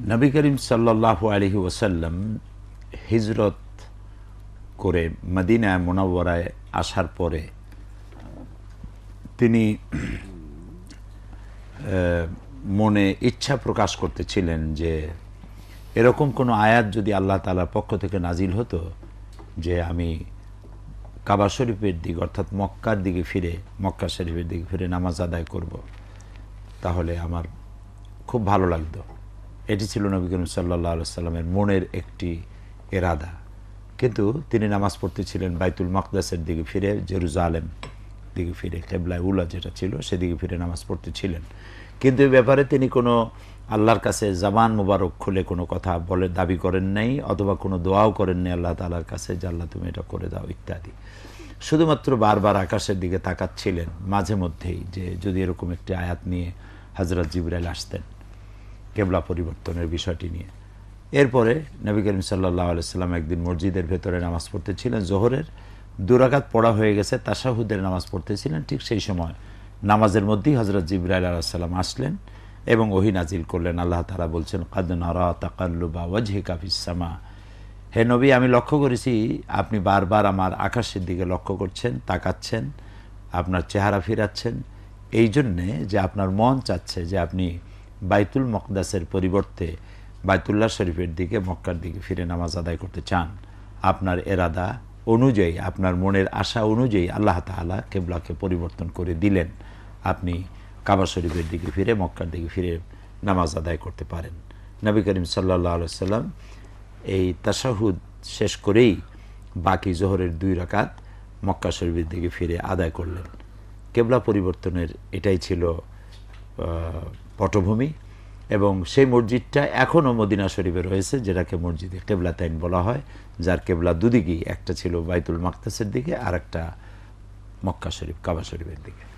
নবী করিম সাল্লাহ আলহি ওসাল্লাম হিজরত করে মদিনা মোনাব্বরায় আসার পরে তিনি মনে ইচ্ছা প্রকাশ করতেছিলেন যে এরকম কোনো আয়াত যদি আল্লাহ তালার পক্ষ থেকে নাজিল হতো যে আমি কাবা শরীফের দিকে, অর্থাৎ মক্কার দিকে ফিরে, মক্কা শরীফের দিকে ফিরে নামাজ আদায় করব, তাহলে আমার খুব ভালো লাগতো। এটি ছিল নবী করিম সাল্লাহ সাল্লামের মনের একটি এরাদা। কিন্তু তিনি নামাজ পড়তে ছিলেন বাইতুল মকদাসের দিকে ফিরে, জেরুজালেম দিকে ফিরে, কেবলায় উলা যেটা ছিল সেদিকে ফিরে নামাজ পড়তে ছিলেন কিন্তু এই ব্যাপারে তিনি কোনো আল্লাহর কাছে জাবান মুবারক খুলে কোনো কথা বলে, দাবি করেন নাই অথবা কোনো দোয়াও করেন নাই আল্লাহ তালার কাছে যে, আল্লাহ, তুমি এটা করে দাও, ইত্যাদি। শুধুমাত্র বারবার আকাশের দিকে তাকাচ্ছিলেন মাঝে মধ্যেই যে, যদি এরকম একটি আয়াত নিয়ে হজরত জিবরাইল আসতেন। কেবলা পরিবর্তনের বিষয়টি নিয়ে। এরপরে নবী করিম সাল্লাহ আলাইসাল্লাম একদিন মসজিদের ভেতরে নামাজ পড়তেছিলেন, জোহরের দুরাকাত পড়া হয়ে গেছে তাসাহুদের নামাজ পড়তেছিলেন, ঠিক সেই সময় নামাজের মধ্যেই হজরত জিবরাইল আলাহিসাল্লাম আসলেন এবং ওহি নাজিল করলেন। আল্লাহ তালা বলছেন, কাদ নারা তাকাল্লুবা ওয়াজহে কাফিসামা হে নবী, আমি লক্ষ্য করেছি, আপনি বারবার আমার আকাশের দিকে লক্ষ্য করছেন, তাকাচ্ছেন, আপনার চেহারা ফিরাচ্ছেন। এই জন্যে যে আপনার মন চাচ্ছে যে আপনি বাইতুল মকদাসের পরিবর্তে বাইতুল্লাহ শরীফের দিকে, মক্কার দিকে ফিরে নামাজ আদায় করতে চান। আপনার এরাদা অনুযায়ী, আপনার মনের আশা অনুযায়ী আল্লাহ তাআলা কেবলাকে পরিবর্তন করে দিলেন। আপনি কাবা শরীফের দিকে ফিরে, মক্কার দিকে ফিরে নামাজ আদায় করতে পারেন। নবী করিম সাল্লাহ সাল্লাম এই তাসাহুদ শেষ করেই বাকি জোহরের দুই রাকাত মক্কা শরীফের দিকে ফিরে আদায় করলেন। কেবলা পরিবর্তনের এটাই ছিল পটভূমি এবং সেই মসজিদটা এখনও মদিনা শরীফে রয়েছে, যেটাকে মসজিদে কেবলা তাইন বলা হয়, যার কেবলা দুদিকেই, একটা ছিল বাইতুল মাকতাসের দিকে আর একটা মক্কা শরীফ, কাবা শরীফের দিকে।